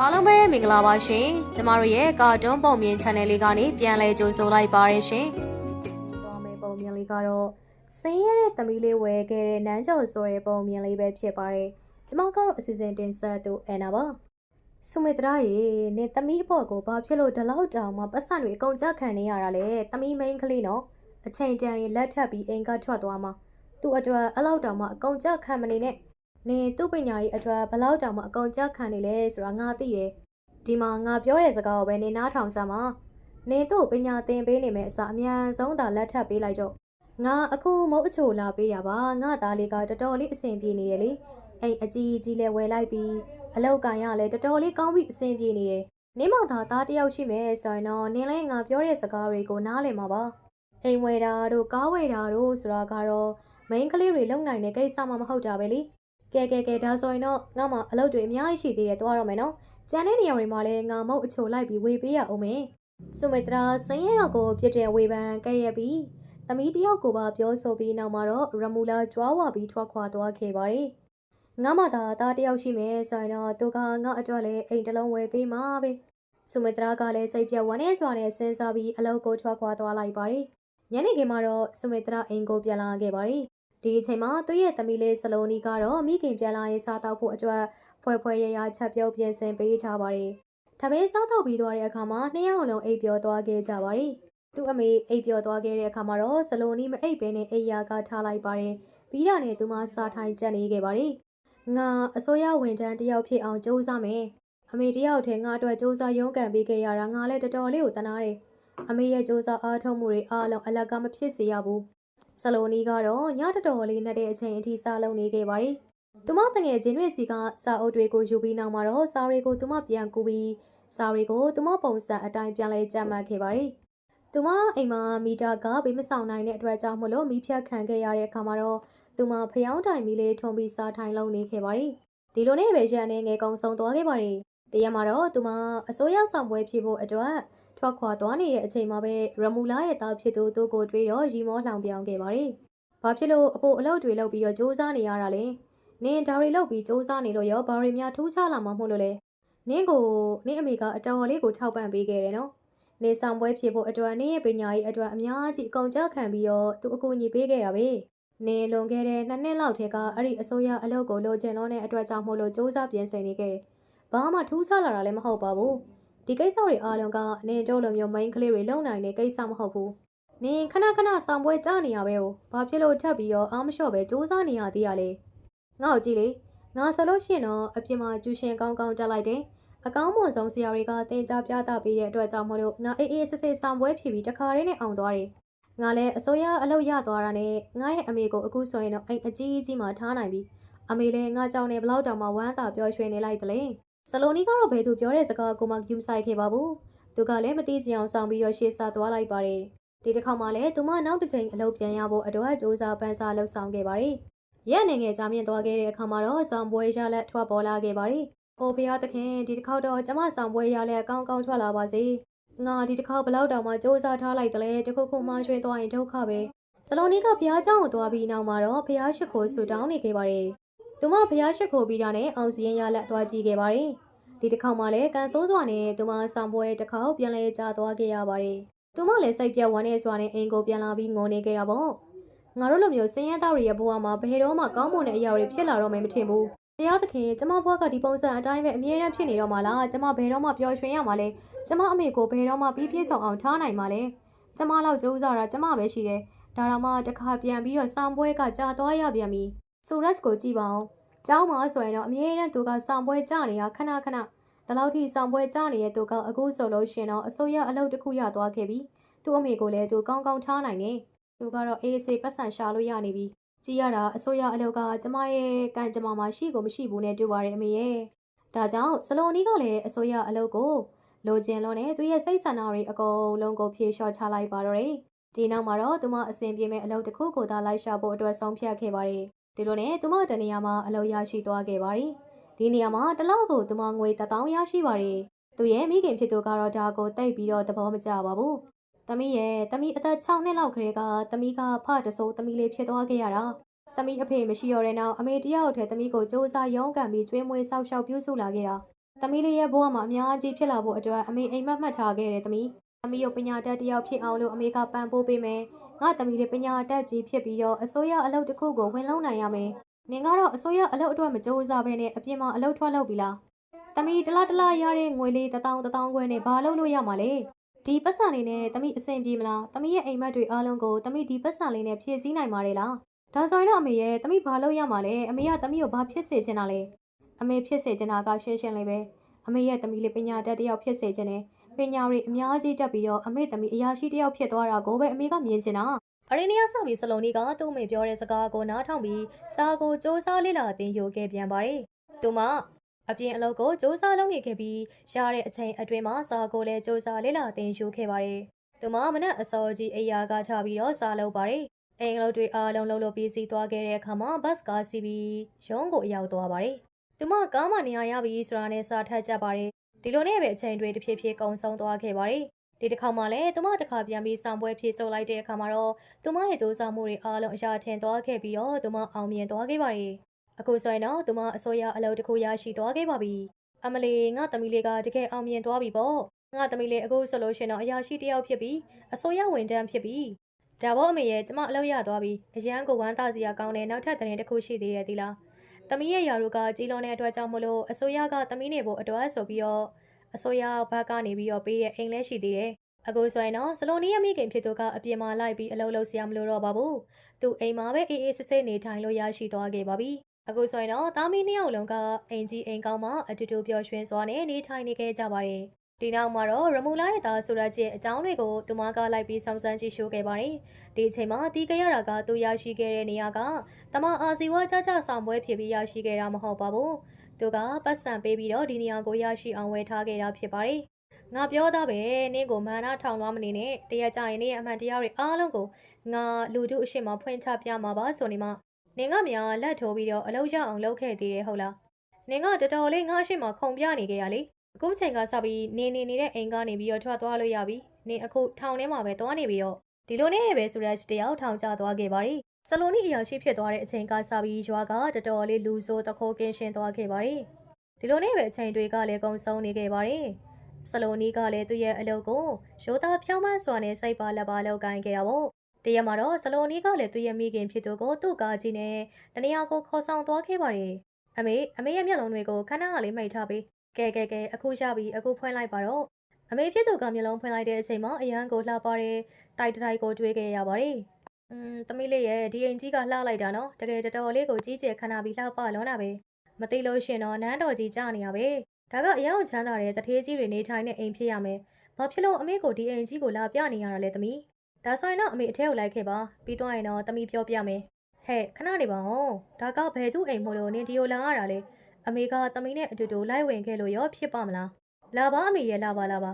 အားလုံးပဲမင်္ဂလာပါရှင်ကျမတို့ရဲ့ကာတွန်းပုံမြင် channel လေးကနေပြန်လဲကြိုဆိုလိုက်ပါရရှင်တော်မေပုံမြင်လေးကတော့စင်းရတဲ့သမီးလေးဝယ်ခဲ့တဲ့နန်းကျော်ဆိုတဲ့ပုံမြင်လေးပဲဖြစ်ပါတယ်ကျမကတော့အစီအစဉ်တင်ဆက်သူအန်နာပါဆုမေတရာရေနေသမီးအပေါ်ကိုဘာဖြစ်လို့ဒီလောက်တောင်မှပတ်စံတွေအကုန်ကြခံနေရတာလဲသမီးမိန်းကလေးနော်အချိန်တန်ရင်လက်ထပ်ပြီးအိမ်ကထွက်သွားမှာသူ့အတွက်အလောက်တောင်မှအကုန်ကြခံမနေနဲ့ နေသူ့ပညာရေးအတွက်ဘယ်လောက်တောင်မှအကုန်ကြက်ခံနေလဲဆိုတာငါသိတယ်။ဒီမှာငါပြောတဲ့စကားကိုပဲနေနားထောင်စမ်းပါ။နေသူ့ပညာသင်ပေးနေမယ်အစားအမြန်ဆုံးသာလက်ထပ်ပေးလိုက်တော့ငါအခုမုတ်အချိုလာပေးရပါငါသားလေးကတော်တော်လေးအဆင်ပြေနေတယ်လေ။အိမ်အကြီးကြီးလဲဝယ်လိုက်ပြီးအလောက်ကန်ရလဲတော်တော်လေးကောင်းပြီးအဆင်ပြေနေတယ်။နေမသာသားတယောက်ရှိမယ်ဆိုရင်တော့နင်းလဲငါပြောတဲ့စကားတွေကိုနားလည်မှာပါ။အိမ်ဝယ်တာတို့ကားဝယ်တာတို့ဆိုတာကတော့မိန်းကလေးတွေလုံနိုင်တဲ့ကိစ္စမှမဟုတ်တာပဲလေ။ ကဲကဲကဲဒါဆိုရင်တော့ငါမှအလုပ်တွေအများကြီးရှိသေးတယ်သွားတော့မယ်နော်ကျန်တဲ့နေရာတွေမှာလည်းငါမုတ်အချိုလိုက်ပြီးဝေပေးရအောင်မယ်ဆုမိတရာစင်းရတော့ကိုပြစ်တဲ့ဝေပန်ကဲ့ရဲ့ပြီးသမီးတယောက်ကိုပါပြောဆိုပြီးနောက်မှာတော့ရမူလာကြွားဝပြီးထွက်ခွာသွားခဲ့ပါတယ်ငါမှသာသားတယောက်ရှိမယ်ဆိုရင်တော့သူကငါအတွက်လည်းအိမ်တစ်လုံးဝယ်ပေးမှာပဲဆုမိတရာကလည်းစိတ်ပြတ်ဝမ်းနဲ့စွာနဲ့စဉ်းစားပြီးအလုပ်ကိုထွက်ခွာသွားလိုက်ပါတယ်ညနေခင်းမှာတော့ဆုမိတရာအိမ်ကိုပြန်လာခဲ့ပါတယ် ဒီအချိန်မှာသူ့ရဲ့သမီးလေးစလိုနီကတော့မိခင်ပြန်လာရင်စားတောက်ဖို့အတွက်ဖွဲဖွဲရရချက်ပြုတ်ပြင်ဆင်ပေးထားပါတယ်။ဒါပေမဲ့စားတောက်ပြီးသွားတဲ့အခါမှာနှစ်ယောက်လုံးအိပ်ပျော်သွားခဲ့ကြပါတယ်။သူ့အမေအိပ်ပျော်သွားခဲ့တဲ့အခါမှာတော့စလိုနီမအိပ်ဘဲနဲ့အိပ်ယာကထားလိုက်ပါတယ်။ပြီးတာနဲ့သူမစားထိုင်ချက်နေခဲ့ပါတယ်။ငါအစိုးရဝန်ထမ်းတစ်ယောက်ဖြစ်အောင်ကြိုးစားမယ်။အမေတစ်ယောက်ထဲငါအတွက်ကြိုးစားရုန်းကန်ပေးခဲ့ရတာငါလည်းတော်တော်လေးကိုတနာတယ်။အမေရဲ့ကြိုးစားအားထုတ်မှုတွေအားလုံးအလကားမဖြစ်စေရဘူး။ ဆလိုနီကတော့ညတော်တော်လေးနဲ့တဲ့အချိန်အထိစားလုံးနေခဲ့ပါတယ်။သူမတငယ်ချင်းတွေစီကစာအုပ်တွေကိုယူပြီးနောက်မှာတော့စာတွေကိုသူမပြန်ကူပြီးစာတွေကိုသူမပုံစံအတိုင်းပြန်လဲကြမ်းမှတ်ခဲ့ပါတယ်။သူမအိမ်မှာမီတာကဘေးမဆောင်နိုင်တဲ့အတွက်ကြောင့်မလို့မီးဖြတ်ခံခဲ့ရတဲ့အခါမှာတော့သူမဖျောင်းတိုင်မီလေးထွန်ပြီးစားထိုင်လုံးနေခဲ့ပါတယ်။ဒီလိုနဲ့ပဲရန်နေငယ်ကုံဆုံးသွားခဲ့ပါတယ်။တရက်မှာတော့သူမအစိုးရဆောင်ပွဲဖြစ်ဖို့အတွက် ထွက်ခွာသွားနေတဲ့အချိန်မှာပဲရမူလာရဲ့သားဖြစ်သူသူ့ကိုတွေးတော့ရီမောလှောင်ပြောင်းခဲ့ပါတယ်။ဘာဖြစ်လို့အပိုအလုပ်တွေလုပ်ပြီးတော့စူးစမ်းနေရတာလဲ။နင်ဒါတွေလုပ်ပြီးစူးစမ်းနေလို့ရောဘာတွေများထူးခြားလာမှာမဟုတ်လို့လဲ။နင်ကိုနင်အမေကအတော်လေးကိုထောက်ပံ့ပေးခဲ့တယ်နော်။နင်ဆောင်ပွဲဖြစ်ဖို့အတွက်နင်ရဲ့ပညာရေးအတွက်အများကြီးအကုန်ကြခံပြီးတော့သူအကူအညီပေးခဲ့တာပဲ။နင်လွန်ခဲ့တဲ့နှစ်နှစ်လောက်ထဲကအဲ့ဒီအစိုးရအလုပ်ကိုလိုချင်လို့တဲ့အတွက်ကြောင့်မို့လို့စူးစမ်းပြင်ဆင်နေခဲ့တယ်။ဘာမှထူးခြားလာတာလည်းမဟုတ်ပါဘူး။ ဒီကိစ္စတွေအားလုံးကနင်တို့လိုမျိုးမိန်းကလေးတွေလုံနိုင်တဲ့ကိစ္စမဟုတ်ဘူး။နင်ခဏခဏဆောင်ပွဲကြားနေရပဲ哦။ဘာဖြစ်လို့ထပ်ပြီးတော့အားမလျှော့ပဲစူးစမ်းနေရသေးရလဲ။ငါ့ကိုကြည့်လေ။ငါဆိုလို့ရှိရင်တော့အပြင်မှာကျူရှင်ကောင်းကောင်းတက်လိုက်တယ်။အကောင်းမွန်ဆုံးဆရာတွေကတင်ကြားပြသပေးတဲ့အတွက်ကြောင့်မလို့ငါအေးအေးဆေးဆေးဆောင်ပွဲဖြီပြီးတခါတည်းနဲ့အောင်သွားတယ်။ငါလည်းအစိုးရအလုပ်ရသွားတာနဲ့ငါရဲ့အမေကိုအခုဆိုရင်တော့အိမ်အကြီးကြီးမှထားနိုင်ပြီ။အမေလည်းငါကြောင့်နေဘလောက်တောင်မှဝမ်းသာပျော်ရွှင်နေလိုက်တယ် ။ဇလိုနီကတော့ဘယ်သူပြောတဲ့စကားကိုမှယူမဆိုင်ခဲ့ပါဘူး။သူကလည်းမသိချင်အောင်ဆောင်ပြီးတော့ရှေ့ဆသွားလိုက်ပါတယ်။ဒီတစ်ခါမှလည်းသူမနောက်တစ်ချိန်အလုပ်ပြန်ရဖို့အတွက်စူးစမ်းပန်းစားလှုပ်ဆောင်ခဲ့ပါတယ်။ရက်နေငယ်ကြာမြင့်သွားခဲ့တဲ့အခါမှာတော့ဆောင်ပွဲရလက်ထွက်ပေါ်လာခဲ့ပါတယ်။အိုဘုရားသခင်ဒီတစ်ခါတော့ကျမဆောင်ပွဲရလက်ကောင်းကောင်းထွက်လာပါစေ။ငါဒီတစ်ခါဘလောက်တောင်မှစူးစမ်းထားလိုက်တယ်လဲတခုခုမှရွှင်သွားရင်ဒုက္ခပဲ။ဇလိုနီကဘုရားကျောင်းကိုသွားပြီးနောက်မှာတော့ဘုရားရှိခိုးဆူတောင်းနေခဲ့ပါတယ်။ သူမဘုရားရှိခိုးပြီးတာနဲ့အောင်စီရင်ရလက်သွားကြည့်ခဲ့ပါတယ်။ဒီတစ်ခေါက်မှလည်းကန်ဆိုးစွာနဲ့သူမဆောင်ပွဲတစ်ခေါက်ပြန်လဲကြာသွားခဲ့ရပါတယ်။သူမလည်းစိတ်ပြတ်ဝမ်းနဲ့စွာနဲ့အိမ်ကိုပြန်လာပြီးငိုနေခဲ့တာပေါ့။ငါတို့လိုမျိုးစင်ရဲသားတွေရဲ့ဘဝမှာဘယ်တော့မှကောင်းမွန်တဲ့အရာတွေဖြစ်လာတော့မယ်မထင်ဘူး။တရားသခင်ကျမဘဝကဒီပုံစံအတိုင်းပဲအမြဲတမ်းဖြစ်နေတော့မှလားကျမဘယ်တော့မှပျော်ရွှင်ရမှာလဲကျမအမေကိုဘယ်တော့မှပြီးပြည့်စုံအောင်ထားနိုင်မှာလဲကျမလောက်ကြိုးစားတာကျမပဲရှိတယ်ဒါတော့မှတစ်ခါပြန်ပြီးတော့ဆောင်ပွဲကကြာသွားရပြန်ပြီ ဆိုရက်ကိုကြည့်ပါအောင်ကျောင်းမှာဆိုရင်တော့အမြဲတမ်းသူကဆောင်ပွဲကြနေတာခဏခဏဒီလောက်ထိဆောင်ပွဲကြနေတဲ့သူကအခုဆိုလို့ရှင်တော့အစိုးရအလုပ်တစ်ခုရသွားခဲ့ပြီသူ့အမေကိုလည်းသူကောင်းကောင်းထားနိုင်တယ်သူကတော့အေးဆေးပတ်စံရှာလို့ရနေပြီကြည်ရတာအစိုးရအလုပ်ကကျမရဲ့ကံကြမ္မာမှာရှိကိုမရှိဘူးနဲ့တူပါတယ်အမေရဲ့ဒါကြောင့်စလိုနီကလည်းအစိုးရအလုပ်ကိုလိုချင်လို့နဲ့သူရဲ့စိတ်ဆန္ဒတွေအကုန်လုံးကိုဖြေလျှော့ချလိုက်ပါတော့တယ်ဒီနောက်မှာတော့သူမအစဉ်ပြေမဲ့အလုပ်တစ်ခုကိုသာလိုက်ရှာဖို့အတွက်ဆုံးဖြတ်ခဲ့ပါတယ် ဒီလိုနဲ့သူမတနေရာမှာအလုပ်ရရှိသွားခဲ့ပါတယ်ဒီနေရာမှာတစ်လောက်ကိုသူမငွေ1000ရရှိပါတယ်။သူရဲ့မိခင်ဖြစ်သူကတော့ဒါကိုတိတ်ပြီးတော့သဘောမကျပါဘူး။သမီးရဲ့သမီးအသက်6နှစ်လောက်ကလေးကသမီးကဖတဆိုးသမီးလေးဖြစ်သွားခဲ့ရတာ။သမီးအဖေမရှိတော့တဲ့နောက်အမေတယောက်တည်းသမီးကိုစူးစမ်းရုန်းကန်ပြီးကျွေးမွေးဆောက်ရှောက်ပြုစုလာခဲ့တာသမီးလေးရဲ့ဘဝမှာအများကြီးဖြစ်လာဖို့အတွက်အမေအိမ်မက်မှတ်ထားခဲ့တယ်သမီးသမီးကိုပညာတတ်တစ်ယောက်ဖြစ်အောင်လို့အမေကပံ့ပိုးပေးမယ် ငါသမီးလေးပညာတတ်ကြီးဖြစ်ပြီးတော့အစိုးရအလုပ်တစ်ခုကိုဝင်လုံနိုင်ရမယ်နင်ကတော့အစိုးရအလုပ်အတွက်မကြိုးစားဘဲနဲ့အပြင်မှာအလုပ်ထွက်လုပ်ပြီလားသမီးတလားတလားရတဲ့ငွေလေးတစ်တောင်းတစ်တောင်းခွဲနဲ့ဘာလုပ်လို့ရမှာလဲဒီပတ်စံလေးနဲ့သမီးအဆင်ပြေမလားသမီးရဲ့အိမ်မက်တွေအားလုံးကိုသမီးဒီပတ်စံလေးနဲ့ဖြည့်ဆည်းနိုင်ပါတယ်လားဒါဆိုရင်တော့အမေရဲ့သမီးဘာလုပ်ရမှာလဲအမေကသမီးကိုဘာဖြစ်စေချင်တာလဲအမေဖြစ်စေချင်တာကရှင်းရှင်းလေးပဲအမေရဲ့သမီးလေးပညာတတ်တစ်ယောက်ဖြစ်စေခြင်းနဲ့ ပညာတွေအများကြီးတက်ပြီးတော့အမေသမီးအရာရှိတစ်ယောက်ဖြစ်သွားတာကိုပဲအမေကမြင်ချင်တာအရင်ကစပြီးစလုံးကြီးကသူ့အမေပြောတဲ့စကားကိုနားထောင်ပြီးစာကိုစ조사လေ့လာသင်ယူခဲ့ပြန်ပါတယ်။သူမအပြင်အလုပ်ကိုစ조사လုပ်နေခဲ့ပြီးရတဲ့အချိန်အတွင်းမှာစာကိုလည်းစ조사လေ့လာသင်ယူခဲ့ပါတယ်။သူမမနက်အစောကြီးအိယာကချပြီးတော့စာလုပ်ပါတယ်။အိမ်အလုပ်တွေအားလုံးလုပ်လို့ပြီးစီးသွားခဲ့တဲ့အခါမှာဘတ်ကားစီးပြီးရုံးကိုအရောက်သွားပါတယ်။ သူမကားမနေရာရပြီဆိုတာနဲ့စာထပ်ကြပါတယ် ဒီလိုနဲ့ပဲအချိန်တွေတစ်ဖြည်းဖြည်းကုံဆုံးသွားခဲ့ပါတယ်ဒီတစ်ခါမှလည်းသူမတစ်ခါပြန်ပြီးဆောင်ပွဲဖြည့်ဆုပ်လိုက်တဲ့အခါမှာတော့သူမရဲ့စူးစမ်းမှုတွေအားလုံးအရာထင်သွားခဲ့ပြီးတော့သူမအောင်မြင်သွားခဲ့ပါတယ်အခုဆိုရင်တော့သူမအစိုးရအလုပ်တစ်ခုရရှိသွားခဲ့ပါပြီအမလီငါသမီးလေးကတကယ်အောင်မြင်သွားပြီပေါ့ငါသမီးလေးအခုဆိုလို့ရှင်တော့အရာရှိတစ်ယောက်ဖြစ်ပြီးအစိုးရဝန်ထမ်းဖြစ်ပြီးဒါပေါ့အမေရဲ့ကျမအလုပ်ရသွားပြီအရန်ကိုဝမ်းသာစရာကောင်းတဲ့နောက်ထပ်သတင်းတစ်ခုရှိသေးရဲ့ဒီလား။ သမီးရဲ့ယာရုကကြီးလွန်တဲ့အတွက်ကြောင့်မလို့အစိုးရကသမီးနေဖို့အတွက်ဆိုပြီးတော့အစိုးရဘက်ကနေပြီးတော့ပေးတဲ့အိမ်လဲရှိသေးတယ်။အခုဆိုရင်တော့စလိုနီးရဲ့မိခင်ဖြစ်သူကအပြင်မှာလိုက်ပြီးအလုပ်လုပ်စရာမလိုတော့ပါဘူး။သူအိမ်မှာပဲအေးအေးဆေးဆေးနေထိုင်လို့ရရှိသွားခဲ့ပါပြီ။အခုဆိုရင်တော့သားမီးနှစ်ယောက်လုံးကအိမ်ကြီးအိမ်ကောင်းမှာအတူတူပျော်ရွှင်စွာနဲ့နေထိုင်နေခဲ့ကြပါတယ်။ ဒီနောက်မှာတော့ရမူလာရဲ့သားဆိုရကျရဲ့အကြောင်းတွေကိုသူမကလိုက်ပြီးဆောင်စမ်းကြည့်ရှုခဲ့ပါတယ်။ဒီအချိန်မှာတီးကြရတာကသူရရှိခဲ့တဲ့နေရာကတမအာစီဝါကြကြဆောင်ပွဲဖြစ်ပြီးရရှိခဲ့တာမဟုတ်ပါဘူး။သူကပတ်စံပေးပြီးတော့ဒီနေရာကိုရရှိအောင်ဝယ်ထားခဲ့တာဖြစ်ပါတယ်။ငါပြောသားပဲနင့်ကိုမာနထောင်သွားမနေနဲ့တရက်ကြရင်နင့်ရဲ့အမှန်တရားတွေအားလုံးကိုငါလူတို့အရှိမဖွင့်ချပြမှာပါဆိုနေမှနင်ကများလက်ထိုးပြီးတော့အလုပ်ရအောင်လုပ်ခဲ့သေးတယ်ဟုတ်လား။နင်ကတော်တော်လေးငါအရှိမခုံပြနေခဲ့ရလေ။ အခုချိန်ကစပြီးနေနေနေတဲ့အိမ်ကနေပြီးတော့ထွက်သွားလို့ရပြီ။နင်အခုထောင်ထဲမှာပဲသွားနေပြီးတော့ဒီလိုနဲ့ပဲဆိုရက်တယောက်ထောင်ချသွားခဲ့ပါရီ။ဆလိုနီအရာရှိဖြစ်သွားတဲ့အချိန်ကစပြီးရွာကတော်တော်လေးလူဆိုးတခိုးကင်းရှင်းသွားခဲ့ပါရီ။ဒီလိုနဲ့ပဲအချိန်တွေကလည်းကုံဆုံးနေခဲ့ပါရီ။ဆလိုနီကလည်းသူ့ရဲ့အလုပ်ကိုရိုးသားဖြောင်းမစွာနဲ့စိတ်ပါလက်ပါလောက်ကိုင်းခဲ့တာပေါ့။တရက်မှာတော့ဆလိုနီကလည်းသူ့ရဲ့မိခင်ဖြစ်သူကိုသူ့ကားကြီးနဲ့တနေရာကိုခေါ်ဆောင်သွားခဲ့ပါရီ။အမေအမေရဲ့မျက်လုံးတွေကိုခဏလေးမိတ်ထားပြီး ကဲကဲကဲအခုရပြီအခုဖွင့်လိုက်ပါတော့။အမေဖြစ်သူကမျက်လုံးဖွင့်လိုက်တဲ့အချိန်မှာအရန်ကိုလှပတဲ့တိုက်တိုက်ကိုတွေးခဲ့ရပါတယ်။อืมသမီးလေးရဲ့ဒီအိမ်ကြီးကလှလိုက်တာနော်တကယ်တော်တော်လေးကိုကြီးကျယ်ခဏပြီးလှပလွန်းတာပဲမသိလို့ရှင်တော့နန်းတော်ကြီးကြာနေရပဲဒါကအရန်ကိုချမ်းသာတဲ့တထေးကြီးတွေနေထိုင်တဲ့အိမ်ဖြစ်ရမယ်ဘာဖြစ်လို့အမေကိုဒီအိမ်ကြီးကိုလာပြနေရတာလဲသမီးဒါဆိုရင်တော့အမေအထဲကိုလိုက်ခဲ့ပါပြီးသွားရင်တော့သမီးပြောပြမယ်ဟဲ့ခဏနေပါဦးဒါကဘယ်သူအိမ်မို့လို့နင်ဒီကိုလာရတာလဲ အမေကသမီးနဲ့အတူတူလိုက်ဝင်ခဲ့လို့ရောဖြစ်ပါမလားလာပါအမေရဲ့လာပါလာပါ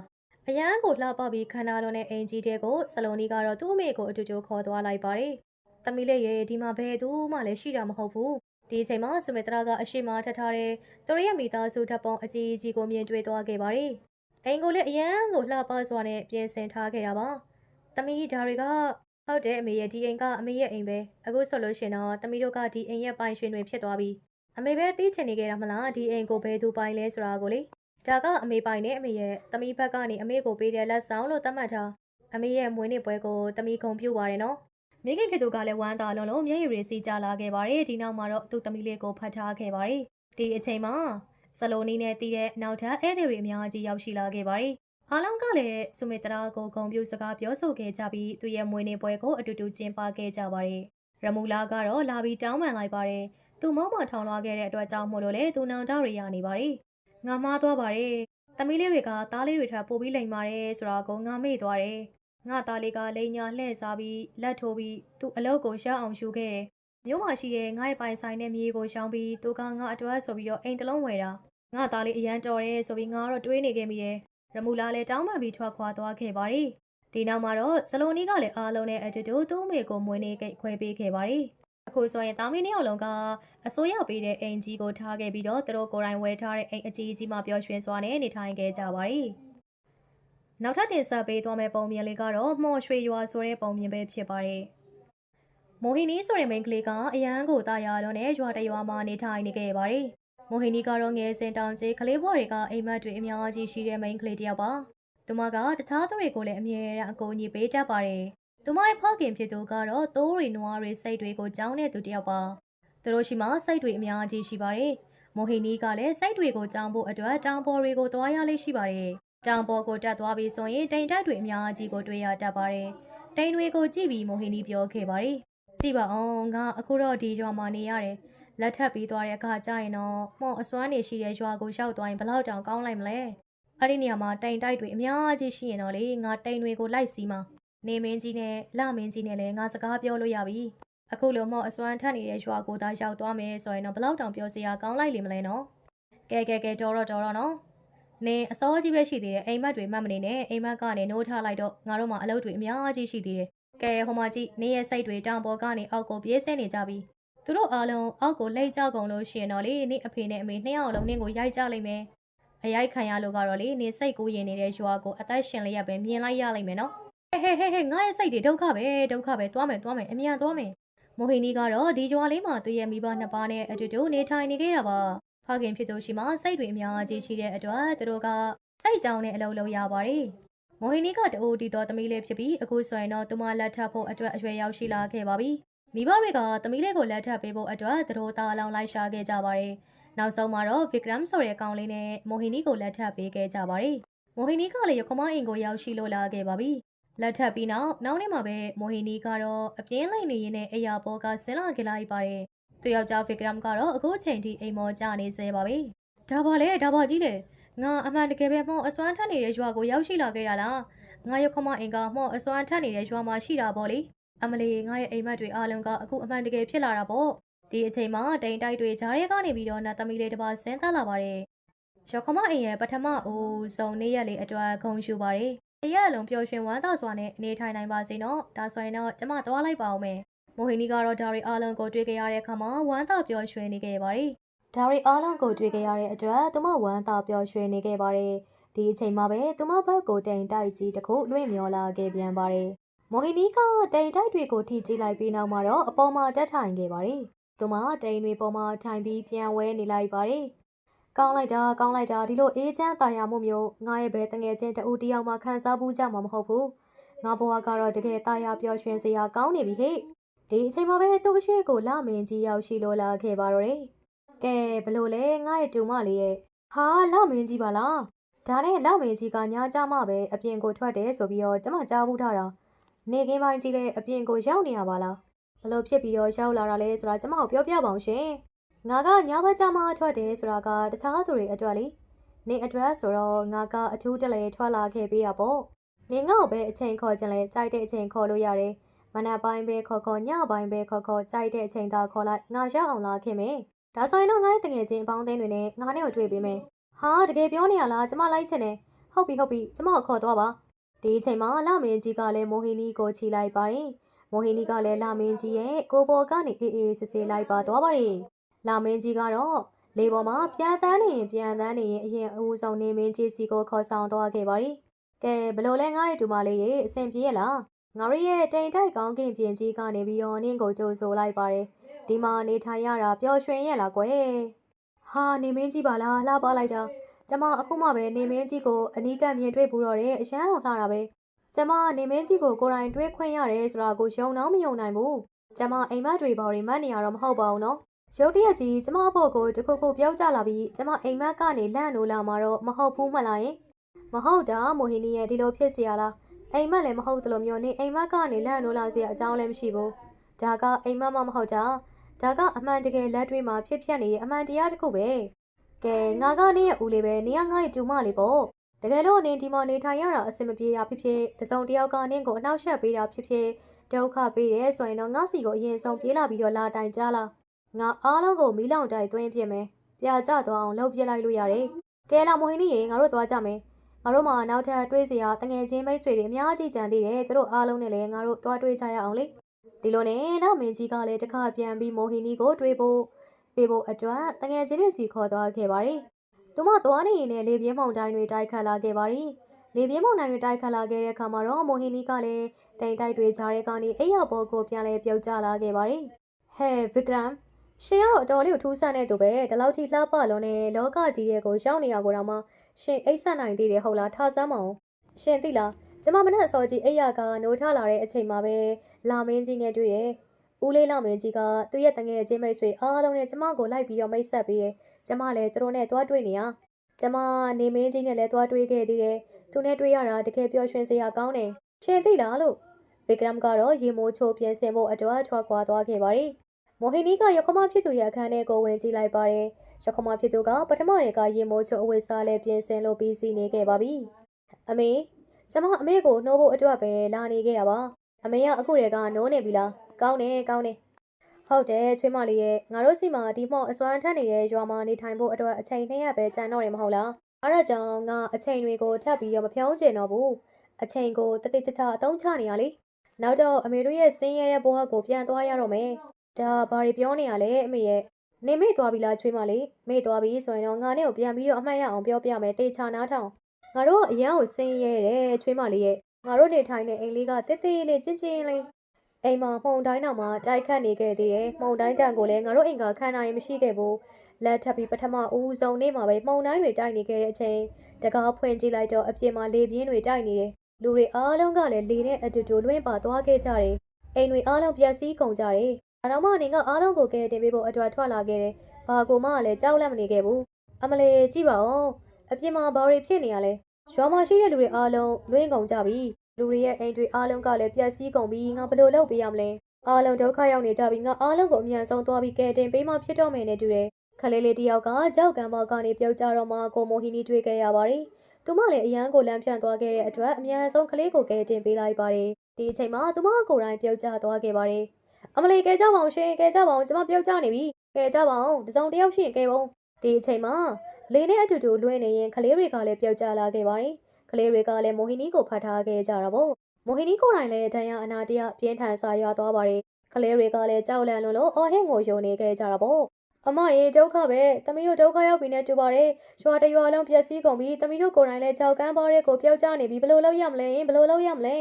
အရန်ကိုလှပပြီးခန္ဓာလုံးနဲ့အင်ကြီးတဲ့ကိုစလုံးနီကတော့သူ့အမေကိုအတူတူခေါ်သွားလိုက်ပါတယ်။သမီးလေးရဲ့ဒီမှာဘယ်သူမှလည်းရှိတာမဟုတ်ဘူး။ဒီအချိန်မှာစုမေတရာကအရှိမထပ်ထားတဲ့သူရဲ့မိသားစုဓာတ်ပုံအကြီးကြီးကိုမြင်တွေ့သွားခဲ့ပါတယ်။အိမ်ကိုလည်းအရန်ကိုလှပစွာနဲ့ပြင်ဆင်ထားခဲ့တာပါ။သမီးဒါတွေကဟုတ်တယ်အမေရဲ့ဒီအိမ်ကအမေရဲ့အိမ်ပဲ။အခုဆိုလို့ရှင်တော့သမီးတို့ကဒီအိမ်ရဲ့ပိုင်ရှင်တွေဖြစ်သွားပြီ။ အမေပဲသိချင်နေကြတာမလားဒီအိမ်ကိုဘယ်သူပိုင်လဲဆိုတာကိုလေ။ဒါကအမေပိုင်နဲ့အမေရဲ့သမီးဘက်ကနေအမေကိုပေးတဲ့လက်ဆောင်လို့သတ်မှတ်ထားအမေရဲ့မွေးနေ့ပွဲကိုသမီးကုံပြုပါတယ်နော်မိခင်ဖြစ်သူကလည်းဝမ်းသာလုံးလုံးမျက်ရည်တွေစီးကြလာခဲ့ပါတယ်ဒီနောက်မှာတော့သူ့သမီးလေးကိုဖတ်ထားခဲ့ပါတယ်ဒီအချိန်မှာဆလိုနီနဲ့တည်တဲ့နောက်ထပ်ဧည့်သည်တွေအများကြီးရောက်ရှိလာခဲ့ပါတယ်အားလုံးကလည်းစုမေတရာကိုဂုံပြူစကားပြောဆိုခဲ့ကြပြီးသူရဲ့မွေးနေ့ပွဲကိုအတူတူကျင်းပခဲ့ကြပါတယ်ရမူလာကတော့လာပြီးတောင်းပန်လိုက်ပါတယ် သူမောင်းမထောင်လွှားခဲ့တဲ့အတွက်ကြောင့်မို့လို့လေသူနောင်တတွေရနေပါတယ်ငါမှားသွားပါတယ်။သမီးလေးတွေကသားလေးတွေထပ်ပို့ပြီးလိမ်ပါတယ်ဆိုတာကိုငါမေ့သွားတယ်။ငါသားလေးကလိန်ညာလှည့်စားပြီးလက်ထိုးပြီးသူ့အလုပ်ကိုရအောင်ယူခဲ့တယ်။မြို့မှာရှိတဲ့ငါ့ရဲ့ပိုင်ဆိုင်တဲ့မြေကိုရှောင်းပြီးသူကငါအတွက်ဆိုပြီးတော့အိမ်တစ်လုံးဝယ်တာ။ငါသားလေးအရန်တော်တယ်ဆိုပြီးငါတော့တွေးနေခဲ့မိတယ်။ရမူလာလည်းတောင်းပန်ပြီးထွက်ခွာသွားခဲ့ပါတယ်။ဒီနောက်မှာတော့ဇလိုနီကလည်းအားလုံးနဲ့အတူတူသူ့အမေကိုမွေးနေ့ကိတ်ခွဲပေးခဲ့ပါတယ်။ အခုဆိုရင်တာမီနှစ်ယောက်လုံးကအစိုးရပေးတဲ့အိမ်ကြီးကိုထားခဲ့ပြီးတော့သူတို့ကိုယ်တိုင်ဝယ်ထားတဲ့အိမ်အကြီးကြီးမှပျော်ရွှင်စွာနဲ့နေထိုင်ခဲ့ကြပါရီ။နောက်ထပ်တင်ဆက်ပေးသွားမယ့်ပုံမြင်လေးကတော့မော်ရွှေရွာဆိုတဲ့ပုံမြင်ပဲဖြစ်ပါတယ်။မိုဟီနီဆိုတဲ့မိန်းကလေးကအရန်ကိုတာယာလုံးနဲ့ရွာတရွာမှာနေထိုင်နေခဲ့ပါရီ။မိုဟီနီကတော့ငယ်စဉ်တောင်ကြီးကလေးဘွားတွေကအိမ်မက်တွေအများကြီးရှိတဲ့မိန်းကလေးတစ်ယောက်ပါသူမကတခြားသူတွေကိုလည်းအမြဲတမ်းအကူအညီပေးတတ်ပါတယ် သူမရဲ့ဖခင်ဖြစ်သူကတော့တိုးရီနွားရီစိတ်တွေကိုကြောင်းတဲ့သူတစ်ယောက်ပါသူတို့ရှိမှစိတ်တွေအများကြီးရှိပါတယ်မိုဟီနီကလည်းစိတ်တွေကိုကြောင်းဖို့အတွက်တောင်ပေါ်တွေကိုသွားရလေးရှိပါတယ်တောင်ပေါ်ကိုတက်သွားပြီးဆိုရင်တိမ်တိုက်တွေအများကြီးကိုတွေ့ရတတ်ပါတယ်တိမ်တွေကိုကြည့်ပြီးမိုဟီနီပြောခဲ့ပါတယ်ကြည့်ပါအောင်ငါအခုတော့ဒီရွာမှာနေရတယ်လက်ထပ်ပြီးသွားတဲ့အခါကျရင်တော့မော့အစွမ်းနေရှိတဲ့ရွာကိုရောက်သွားရင်ဘယ်လောက်တောင်ကောင်းလိုက်မလဲအဲ့ဒီနေရာမှာတိမ်တိုက်တွေအများကြီးရှိရင်တော့လေငါတိမ်တွေကိုလိုက်စီးမှာ နေမင်းကြီးနဲ့လမင်းကြီးနဲ့လည်းငါစကားပြောလို့ရပြီအခုလိုမော့အစွမ်းထက်နေတဲ့ရွာကိုသာရောက်သွားမယ်ဆိုရင်တော့ဘယ်လောက်တောင်ပြောစရာကောင်းလိုက်လိမ့်မလဲနော်ကဲကဲကဲတော်တော့တော်တော့နော်နေအစောကြီးပဲရှိသေးတယ်အိမ်မက်တွေမှတ်မနေနဲ့အိမ်မက်ကနေနိုးထားလိုက်တော့ငါတို့မှအလုပ်တွေအများကြီးရှိသေးတယ်ကဲဟိုမှာကြည့်နေရဲ့စိတ်တွေတောင်ပေါ်ကနေအောက်ကိုပြေးဆင်းနေကြပြီသူတို့အားလုံးအောက်ကိုလှိတ်ကြကုန်လို့ရှိရင်တော့လေနေအဖေနဲ့အမေနှစ်ယောက်လုံးနင်းကိုရိုက်ကြလိမ့်မယ်။အရိုက်ခံရလို့ကတော့လေနေစိတ်ကိုရင်နေတဲ့ရွာကိုအသက်ရှင်လျက်ပဲမြင်လိုက်ရလိမ့်မယ်နော်။ ဟဲဟဲဟဲဟဲငါရဲ့စိတ်တွေဒုက္ခပဲဒုက္ခပဲသွားမယ်သွားမယ်အမြန်သွားမယ်။မိုဟီနီကတော့ဒီရွာလေးမှာသူ့ရဲ့မိဘနှစ်ပါးနဲ့အတူတူနေထိုင်နေခဲ့တာပါ။ဖခင်ဖြစ်သူရှိမှစိတ်တွေအများကြီးရှိတဲ့အတွက်သူတို့ကစိတ်ကြောင်းနဲ့အလုပ်လုပ်ရပါတယ်။မိုဟီနီကတူတီတော်သမီးလေးဖြစ်ပြီးအခုဆိုရင်တော့သူမလက်ထပ်ဖို့အတွက်အရွယ်ရောက်ရှိလာခဲ့ပါပြီ။မိဘတွေကသမီးလေးကိုလက်ထပ်ပေးဖို့အတွက်သူတို့တာလောင်လိုက်ရှာခဲ့ကြပါတယ်။နောက်ဆုံးမှာတော့ Vikram ဆိုတဲ့ကောင်လေးနဲ့မိုဟီနီကိုလက်ထပ်ပေးခဲ့ကြပါတယ်။မိုဟီနီကလည်းရခမအိမ်ကိုရောက်ရှိလို့လာခဲ့ပါပြီ။ လက်ထပ်ပြီးနောက်နောက်နေ့မှာပဲမိုဟီနီကတော့အပြင်းလိုက်နေရင်းနဲ့အရာပေါ်ကဆင်းလာခဲ့လိုက်ပါတယ်။သူယောက်ျား Vikram ကတော့အခုချိန်ထိအိမ်မော်ကြနေသေးပါပြီ။ဒါပါလေဒါပါကြီးလေငါအမှန်တကယ်ပဲမော့အစွမ်းထက်နေတဲ့ရွာကိုရောက်ရှိလာခဲ့တာလား။ငါရခမအိမ်ကမော့အစွမ်းထက်နေတဲ့ရွာမှာရှိတာပေါ့လေ။အမလီငါရဲ့အိမ်မက်တွေအားလုံးကအခုအမှန်တကယ်ဖြစ်လာတာပေါ့ဒီအချိန်မှာတိမ်တိုက်တွေဂျားရဲကနေပြီးတော့နတ်သမီးလေးတစ်ပါးဆင်းသက်လာပါတယ်ရောခမအိမ်ရဲ့ပထမအိုးစုံနေ့ရက်လေးအတွက်ဂုံယူပါတယ် အရက်အလုံးပျော်ရွှင်ဝမ်းသာစွာနဲ့အနေထိုင်နိုင်ပါစေနော်ဒါဆိုရင်တော့ကျမသွားလိုက်ပါအောင်မယ်မိုဟိနီကတော့ဒါရီအားလုံးကိုတွေ့ကြရတဲ့အခါမှာဝမ်းသာပျော်ရွှင်နေခဲ့ပါတယ်ဒါရီအားလုံးကိုတွေ့ကြရတဲ့အတွက်သူမဝမ်းသာပျော်ရွှင်နေခဲ့ပါတယ်ဒီအချိန်မှာပဲသူမဘက်ကိုတိမ်တိုက်ကြီးတစ်ခုလွင့်မျောလာခဲ့ပြန်ပါတယ်မိုဟီနီကတိမ်တိုက်တွေကိုထိကြည့်လိုက်ပြီးနောက်မှာတော့အပေါ်မှာတက်ထိုင်ခဲ့ပါတယ်။သူမတိမ်တွေပေါ်မှာထိုင်ပြီးပြန်ဝဲနေလိုက်ပါတယ်။ ကောင်းလိုက်တာကောင်းလိုက်တာဒီလိုအေးချမ်းတာယာမှုမျိုးငါရဲ့ဘဲတငယ်ချင်းတဦးတယောက်မှခံစားဘူးကြမှာမဟုတ်ဘူး။ငါဘဝကတော့တကယ်တာယာပျော်ရွှင်စရာကောင်းနေပြီဟဲ့။ဒီအချိန်မှာပဲသူ့အရှိကိုလမင်းကြီးရောက်ရှိလို့လာခဲ့ပါတော့တယ်။ကဲဘလို့လဲငါရဲ့တူမလေးရဲ့ဟာလမင်းကြီးပါလား။ဒါနဲ့လမင်းကြီးကညာကြမှပဲအပြင်ကိုထွက်တယ်ဆိုပြီးတော့ကျမကြားဘူးထားတာ။နေကင်းပိုင်းကြီးလည်းအပြင်ကိုရောက်နေရပါလားဘလို့ဖြစ်ပြီးတော့ရောက်လာတာလဲဆိုတာကျွန်မကိုပြောပြပါအောင်ရှင် ငါကညဘက်ကြမှာထွက်တယ်ဆိုတာကတခြားသူတွေအတွက်လေနေအတွက်ဆိုတော့ငါကအထူးတလဲထွက်လာခဲ့ပေးရပေါ့နေငေါ့ပဲအချိန်ခေါ်ခြင်းလဲကြိုက်တဲ့အချိန်ခေါ်လို့ရတယ်မနက်ပိုင်းပဲခေါ်ခေါ်ညပိုင်းပဲခေါ်ခေါ်ကြိုက်တဲ့အချိန်သာခေါ်လိုက်ငါရောက်အောင်လာခင်မယ်ဒါဆိုရင်တော့ငါရဲ့တငယ်ချင်းအပေါင်းအသင်းတွေနဲ့ငါနဲ့ကိုတွေ့ပေးမယ်ဟာတကယ်ပြောနေရလားကျမလိုက်ချင်တယ်ဟုတ်ပြီဟုတ်ပြီကျမကိုခေါ်သွားပါဒီအချိန်မှာလမင်းကြီးကလည်းမိုဟီနီကိုချီလိုက်ပါတယ်။မိုဟီနီကလည်းလမင်းကြီးရဲ့ကိုပေါ်ကနေအေးအေးဆေးဆေးလိုက်ပါသွားပါတယ်။ လမင်းကြီးကတော့လေပေါ်မှာပြန်တန်းနေရင်ပြန်တန်းနေရင်အရင်အဦးဆောင်နေမင်းကြီးစီကိုခေါ်ဆောင်သွားခဲ့ပါတယ်။ကဲဘလို့လဲငါ့ရဲ့ဒူမလေးရဲ့အဆင်ပြေရလား။ငါရရဲ့တိမ်တိုက်ကောင်းကင်ပြင်ကြီးကနေပြီးတော့နင်းကိုကြိုးဆိုလိုက်ပါတယ်။ဒီမှာနေထိုင်ရတာပျော်ရွှင်ရလားကွယ်။ဟာနေမင်းကြီးပါလားလှပလိုက်တာကျမအခုမှပဲနေမင်းကြီးကိုအနီးကပ်မြင်တွေ့ဘူးတော့တယ်အရန်အောင်လှတာပဲကျမနေမင်းကြီးကိုကိုယ်တိုင်တွေ့ခွင့်ရတယ်ဆိုတာကိုယုံတော့မယုံနိုင်ဘူးကျမအိမ်မက်တွေပေါ်တွေမှတ်နေရတော့မဟုတ်ပါဘူးနော် ရုတ်တရက်ကြီးကျမအဖို့ကိုတခုခုပြောကြလာပြီးကျမအိမ်မက်ကနေလန့်လို့လာမှာတော့မဟုတ်ဘူးမလားယင်မဟုတ်တာမိုဟီနီရဲ့ဒီလိုဖြစ်เสียလားအိမ်မက်လည်းမဟုတ်တယ်လို့မျိုးနေအိမ်မက်ကနေလန့်လို့လာเสียအကြောင်းလည်းမရှိဘူးဒါကအိမ်မက်မှမဟုတ်တာဒါကအမှန်တကယ်လက်တွေ့မှာဖြစ်ဖြစ်နေတဲ့အမှန်တရားတစ်ခုပဲ ကဲငါကနေရဲ့ဦးလေးပဲနေရငါ့ရဲ့တူမလေးပေါ့တကယ်လို့အနေဒီမော်နေထိုင်ရတာအဆင်မပြေတာဖြစ်ဖြစ်တစုံတစ်ယောက်ကနင်းကိုအနှောက်အယှက်ပေးတာဖြစ်ဖြစ်ဒုက္ခပေးတယ်ဆိုရင်တော့ငါစီကိုအရင်ဆုံးပြေးလာပြီးတော့လာတိုင်ကြလား ငါအားလုံးကိုမီးလောင်တိုက်သွင်းပြစ်မယ်ပြာကျသွားအောင်လှုပ်ပြလိုက်လို့ရတယ်ကဲလာမိုဟင်းလေးရေငါတို့သွားကြမယ်ငါတို့မှနောက်ထပ်တွေးစရာတငယ်ချင်းမိတ်ဆွေတွေအများကြီးကြံသေးတယ်သူတို့အားလုံးနဲ့လည်းငါတို့သွားတွေးကြရအောင်လေဒီလိုနဲ့လာမင်းကြီးကလည်းတစ်ခါပြန်ပြီးမိုဟင်းနီကိုတွေးဖို့ပေးဖို့အတွက်တငယ်ချင်းတွေစီခေါ်သွားခဲ့ပါတယ်။သူမသွားနေရင်လည်းလေပြင်းမောင်တိုင်းတွေတိုက်ခတ်လာခဲ့ပါတယ်။လေပြင်းမောင်တိုင်းတွေတိုက်ခတ်လာခဲ့တဲ့အခါမှာတော့မိုဟင်းနီကလည်းတိမ်တိုက်တွေကြားထဲကနေအိယာဘောကိုပြန်လဲပြုတ်ကျလာခဲ့ပါတယ်။ဟဲ့ဗစ်ကရမ် ရှင်ကတော့အတော်လေးကိုထူးဆန်းတဲ့သူပဲဒီလောက်ထိလှပလုံးနဲ့လောကကြီးတဲ့ကိုရောက်နေရကိုတော့မှရှင်အိတ်ဆက်နိုင်သေးတယ်ဟုတ်လားထားစမ်းမအောင်ရှင်သိလားကျမမနဲ့အစောကြီးအိယာကနိုးထလာတဲ့အချိန်မှာပဲလာမင်းကြီးနဲ့တွေ့တယ်ဦးလေးလာမင်းကြီးကသူ့ရဲ့တငယ်ချင်းမိတ်ဆွေအားလုံးနဲ့ကျမကိုလိုက်ပြီးတော့မိတ်ဆက်ပြီးတယ်ကျမလည်းသူတို့နဲ့တွားတွေ့နေရကျမနေမင်းကြီးနဲ့လည်းတွားတွေ့ခဲ့သေးတယ်သူနဲ့တွေ့ရတာတကယ်ပျော်ရွှင်စရာကောင်းတယ်ရှင်သိလားလို့ဗီကရမ်ကတော့ရေမိုးချိုးပြင်ဆင်ဖို့အတွက်ထွက်ခွာသွားခဲ့ပါတယ် မိုဟိနီကရခမဖြစ်သူရဲ့အခန်းထဲကိုဝင်ကြည့်လိုက်ပါတယ်။ရခမဖြစ်သူကပထမရေကရေမိုးချိုအဝတ်စားလေးပြင်ဆင်လို့ပြီးစီနေခဲ့ပါပြီ။အမေကျမအမေကိုနှိုးဖို့အတွက်ပဲလာနေခဲ့တာပါ။အမေကအခုတည်းကနိုးနေပြီလား။ကောင်းတယ်ကောင်းတယ်။ဟုတ်တယ်ချွေးမလေးရဲ့ငါတို့စီမှာဒီမော့အစွမ်းထက်နေတဲ့ရွာမှာနေထိုင်ဖို့အတွက်အချိန်နှစ်ရက်ပဲကျန်တော့တယ်မဟုတ်လား။အဲ့ဒါကြောင့်ငါအချိန်တွေကိုထပ်ပြီးတော့မဖြောင်းကျင်တော့ဘူး။အချိန်ကိုတတိတခြားအသုံးချနေရလေ။နောက်တော့အမေတို့ရဲ့ဆင်းရဲတဲ့ဘဝကိုပြန်သွားရတော့မယ်။ ဒါဘာတွေပြောနေရလဲအမေရဲ့နေမေ့သွားပြီလားချွေးမလေးမေ့သွားပြီဆိုရင်တော့ငါနဲ့ကိုပြန်ပြီးတော့အမှတ်ရအောင်ပြောပြမယ်တေချာနားထောင်ငါတို့ကအရန်ကိုစင်းရဲတယ်ချွေးမလေးရဲ့ငါတို့နေထိုင်တဲ့အိမ်လေးကတစ်သေးလေးချင်းချင်းလေးအိမ်မှာမှုန်တိုင်းတော်မှာတိုက်ခတ်နေခဲ့သေးတယ်မှုန်တိုင်းတန်ကိုလည်းငါတို့အိမ်ကခံနိုင်ရင်မရှိခဲ့ဘူးလက်ထပ်ပြီးပထမဦးဆုံးနေ့မှာပဲမှုန်တိုင်းတွေတိုက်နေခဲ့တဲ့အချိန်တကားဖွင့်ကြည့်လိုက်တော့အပြင်မှာလေပြင်းတွေတိုက်နေတယ်လူတွေအားလုံးကလည်းလေနဲ့အတူတူလွင့်ပါသွားခဲ့ကြတယ်အိမ်တွေအားလုံးပျက်စီးကုန်ကြတယ် အတော်မအနေကအားလုံးကိုကဲတင်ပေးဖို့အတွက်ထွက်လာခဲ့တယ်။ဘာကိုမှလည်းကြောက်လန့်မနေခဲ့ဘူး။အမလေးကြည့်ပါဦး။အပြင်မှာဘာတွေဖြစ်နေရလဲ။ရွာမှာရှိတဲ့လူတွေအားလုံးလွင့်ကုန်ကြပြီ။လူတွေရဲ့အိမ်တွေအားလုံးကလည်းပျက်စီးကုန်ပြီ။ငါဘယ်လိုလုပ်ပေးရမလဲ။အားလုံးဒုက္ခရောက်နေကြပြီ။ငါအားလုံးကိုအမြန်ဆုံးသွားပြီးကဲတင်ပေးမှဖြစ်တော့မယ်နဲ့တူတယ်။ခလေးလေးတယောက်ကကြောက်ကံပေါက်ကနေပြုတ်ကြတော့မှကိုမိုဟီနီတွေ့ခဲ့ရပါတယ်။သူမလည်းအရန်ကိုလမ်းဖြန့်သွားခဲ့တဲ့အတွက်အမြန်ဆုံးကလေးကိုကဲတင်ပေးလိုက်ပါတယ်။ဒီအချိန်မှာသူမကိုယ်တိုင်ပြုတ်ကျသွားခဲ့ပါတယ်။ အမလေးကဲကြပါအောင်ရှင်ကဲကြပါအောင်ကျမပြောက်ကြနေပြီကဲကြပါအောင်တစုံတစ်ယောက်ရှင်ကဲပါဦးဒီအချိန်မှာလေနဲ့အတူတူလွှဲနေရင်ကလေးတွေကလည်းပြောက်ကြလာခဲ့ပါတယ်ကလေးတွေကလည်းမိုဟီနီကိုဖတ်ထားခဲ့ကြတာပေါ့မိုဟီနီကိုယ်တိုင်လည်းဒဏ်ရာအနာတရပြင်းထန်စာရွာသွားပါတယ်ကလေးတွေကလည်းကြောက်လန့်လွန်းလို့အော်ဟစ်ငိုယုံနေခဲ့ကြတာပေါ့အမရေဒုက္ခပဲတမီးတို့ဒုက္ခရောက်ပြီနဲ့တူပါတယ်ရွာတရွာလုံးပျက်စီးကုန်ပြီတမီးတို့ကိုယ်တိုင်လည်းကြောက်ကန်းပါးတဲ့ကိုပြောက်ကြနေပြီဘယ်လိုလုပ်ရမလဲဘယ်လိုလုပ်ရမလဲ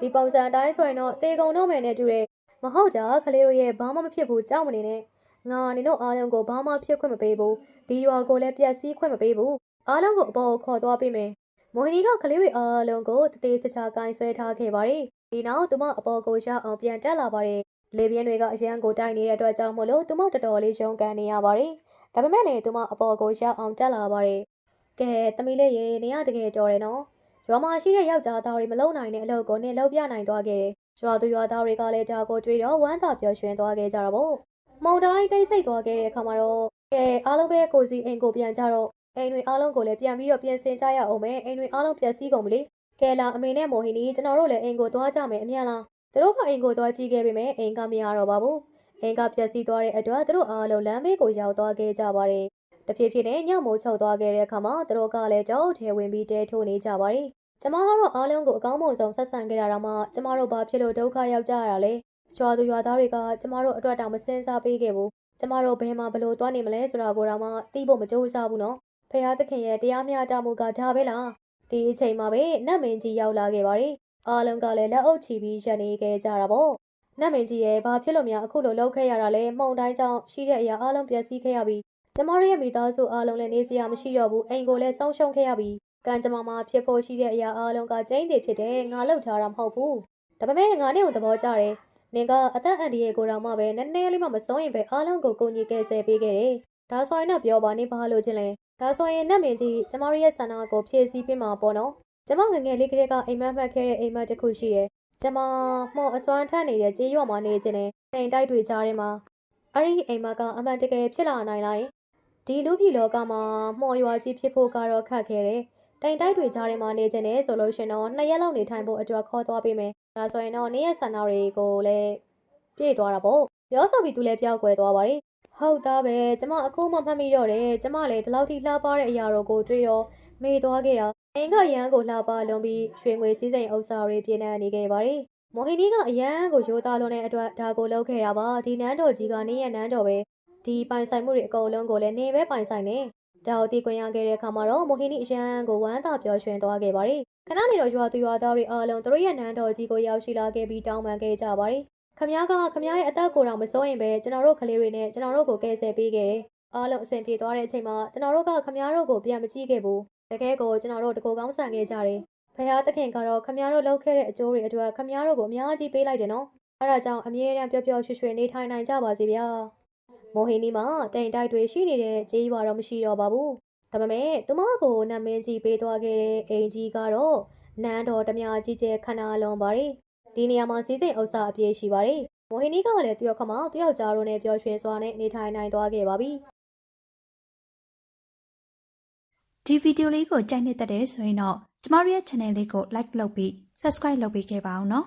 ဒီပုံစံအတိုင်းဆိုရင်တော့တေကုံတော့မယ်နဲ့တူတယ် မဟုတ်တာကလေးတို့ရဲ့ဘာမှမဖြစ်ဘူးကြောက်မနေနဲ့ငါနေတို့အားလုံးကိုဘာမှဖြစ်ခွင့်မပေးဘူးဒီရွာကိုလည်းပြက်စီးခွင့်မပေးဘူးအားလုံးကိုအပေါ်ခေါ်သွားပေးမယ်မိုဟီနီကကလေးတွေအားလုံးကိုတသေးချာချာကင်ဆွဲထားခဲ့ပါတယ်ဒီနောက်သူမအပေါ်ကိုရောက်အောင်ပြန်တက်လာပါတယ်လေပြင်းတွေကအရန်ကိုတိုက်နေတဲ့အတွက်ကြောင့်မို့လို့သူမတော်တော်လေးရုန်းကန်နေရပါတယ်ဒါပေမဲ့လည်းသူမအပေါ်ကိုရောက်အောင်တက်လာပါတယ်ကဲသမီးလေးရေနေရတကယ်တော်တယ်နော်ရွာမှာရှိတဲ့ယောက်ျားသားတွေမလုံနိုင်တဲ့အလုပ်ကိုနင်လုပ်ပြနိုင်သွားခဲ့တယ် ရွာသူရွာသားတွေကလည်းဒါကိုတွေ့တော့ဝမ်းသာပျော်ရွှင်သွားခဲ့ကြတာပေါ့။မောင်တိုင်းတိတ်ဆိတ်သွားခဲ့တဲ့အခါမှာတော့ကဲအားလုံးပဲကိုစီအိမ်ကိုပြန်ကြတော့အိမ်တွေအားလုံးကိုလည်းပြန်ပြီးတော့ပြင်ဆင်ကြရအောင်မယ်အိမ်တွေအားလုံးပျက်စီးကုန်ပြီလေ။ကဲလာအမေနဲ့မိုဟီနီကျွန်တော်တို့လည်းအိမ်ကိုသွားကြမယ်အမြန်လား။သူတို့ကအိမ်ကိုသွားကြည့်ခဲ့ပေမဲ့အိမ်ကမရတော့ပါဘူး။အိမ်ကပျက်စီးသွားတဲ့အတွက်သူတို့အားလုံးလမ်းဘေးကိုရောက်သွားခဲ့ကြပါတယ်။တဖြည်းဖြည်းနဲ့ညမိုးချုပ်သွားခဲ့တဲ့အခါမှာသူတို့ကလည်းကြောက်ထဲဝင်ပြီးတဲထိုးနေကြပါတယ်။ ကျမကတော့အားလုံးကိုအကောင်းဆုံးဆက်ဆံခဲ့တာတော့မှကျမတို့ဘာဖြစ်လို့ဒုက္ခရောက်ကြရတာလဲရွာသူရွာသားတွေကကျမတို့အတွက်တောင်မစင်စားပေးခဲ့ဘူးကျမတို့ဘယ်မှာဘလို့သွားနေမလဲဆိုတာကိုတော့မှသိဖို့မကြိုးစားဘူးနော်ဖခင်သခင်ရဲ့တရားမျှတမှုကဒါပဲလားဒီအချိန်မှာပဲနတ်မင်းကြီးရောက်လာခဲ့ပါတယ်အားလုံးကလည်းလက်အုပ်ချပြီးရန်နေခဲ့ကြတာပေါ့နတ်မင်းကြီးရဲ့ဘာဖြစ်လို့များအခုလိုလုပ်ခဲ့ရတာလဲမှုန်တိုင်းကြောင့်ရှိတဲ့အရာအားလုံးပျက်စီးခဲ့ရပြီးကျမတို့ရဲ့မိသားစုအားလုံးလည်းနေစရာမရှိတော့ဘူးအိမ်ကိုလည်းဆုံးရှုံးခဲ့ရပြီး ကံကြမ္မာမှာဖြစ်ဖို့ရှိတဲ့အရာအားလုံးကကျင်းတည်ဖြစ်တယ်ငါလှုပ်ထားတာမဟုတ်ဘူးဒါပေမဲ့ငါနဲ့ကိုသဘောကျတယ်နင်ကအသက်အန္တရာယ်ကိုတော့မှပဲနည်းနည်းလေးမှမစိုးရင်ပဲအားလုံးကိုကိုကြီးကဲဆဲပေးခဲ့တယ်ဒါဆိုရင်တော့ပြောပါနေဘာလို့ချင်းလဲဒါဆိုရင်နတ်မင်းကြီးကျမတို့ရဲ့ဆန္ဒကိုဖြည့်ဆည်းပေးမှာပေါ့နော်ကျမငယ်ငယ်လေးကလေးကအိမ်မက်မှတ်ခဲ့တဲ့အိမ်မက်တစ်ခုရှိတယ်ကျမမော်အစွမ်းထက်နေတဲ့ကြေးရွာမှာနေခြင်းနဲ့အိမ်တိုက်တွေကြားထဲမှာအဲ့ဒီအိမ်မက်ကအမှန်တကယ်ဖြစ်လာနိုင်လားဒီလူပြည်လောကမှာမော်ရွာကြီးဖြစ်ဖို့ကတော့ခက်ခဲတယ် တိုင်တိုက်တွေကြားထဲမှာနေခြင်းနဲ့ဆိုလို့ရှင်တော့နှစ်ရက်လောက်နေထိုင်ဖို့အတွက်ခေါ်သွားပေးမယ်။ဒါဆိုရင်တော့နေ့ရက်ဆန္ဒတွေကိုလည်းပြည့်သွားတာပေါ့။ပြောဆိုပြီးသူလည်းပြောက်ကွယ်သွားပါတယ်။ဟုတ်သားပဲကျမအခုမှမှတ်မိတော့တယ်။ကျမလည်းဒီလောက်ထိလှပတဲ့အရာတော်ကိုတွေ့တော့မေ့သွားခဲ့တာ။အင်ကရန်ကိုလှပလွန်ပြီးရွှေငွေစည်းစိမ်ဥစ္စာတွေပြည့်နေနေခဲ့ပါတယ်။မိုဟီနီကအရန်ကိုရိုးသားလွန်တဲ့အတွက်ဒါကိုလုပ်ခဲ့တာပါ။ဒီနန်းတော်ကြီးကနေ့ရက်နန်းတော်ပဲ။ဒီပိုင်ဆိုင်မှုတွေအကုန်လုံးကိုလည်းနေပဲပိုင်ဆိုင်နေ။ ဒါကိုသိခွင့်ရခဲ့တဲ့အခါမှာတော့မိုဟိနီအရန်ကိုဝမ်းသာပျော်ရွှင်သွားခဲ့ပါတယ်။ခဏနေတော့ရွာသူရွာသားတွေအားလုံးသူတို့ရဲ့နန်းတော်ကြီးကိုရောက်ရှိလာခဲ့ပြီးတောင်းပန်ခဲ့ကြပါတယ်။ခမည်းကခမည်းရဲ့အသက်ကိုတော့မစိုးရင်ပဲကျွန်တော်တို့ကလေးတွေနဲ့ကျွန်တော်တို့ကိုကယ်ဆယ်ပေးခဲ့အားလုံးအဆင်ပြေသွားတဲ့အချိန်မှာကျွန်တော်တို့ကခမည်းတို့ကိုပြန်မကြည့်ခဲ့ဘူး။တကယ်ကိုကျွန်တော်တို့တကူကောင်းဆန်ခဲ့ကြတယ်။ဖခင်တခင်ကတော့ခမည်းတို့လှုပ်ခဲ့တဲ့အကျိုးတွေအတွက်ခမည်းတို့ကိုအများကြီးပေးလိုက်တယ်နော်။အဲဒါကြောင့်အမြဲတမ်းပျော်ပျော်ရွှင်ရွှင်နေထိုင်နိုင်ကြပါစေဗျာ။ မိုဟီနီမှာတိမ်တိုက်တွေရှိနေတဲ့ကြေးရွာတော့မရှိတော့ပါဘူးဒါပေမဲ့သူမကိုနာမည်ကြီးပေးသွားခဲ့တဲ့အိမ်ကြီးကတော့နန်းတော်တမယာကြီးကျယ်ခန္ဓာလွန်ပါတယ်ဒီနေရာမှာစီးစိမ်ဥစ္စာအပြည့်ရှိပါတယ်မိုဟီနီကလည်းတယောက်ခမတယောက်ကြားတို့နဲ့ပျော်ရွှင်စွာနဲ့နေထိုင်နိုင်သွားခဲ့ပါပြီဒီဗီဒီယိုလေးကိုကြိုက်နေတဲ့တဲ့ဆိုရင်တော့ကျမတို့ရဲ့ channel လေးကို like လုပ်ပြီး subscribe လုပ်ပေးခဲ့ပါအောင်နော်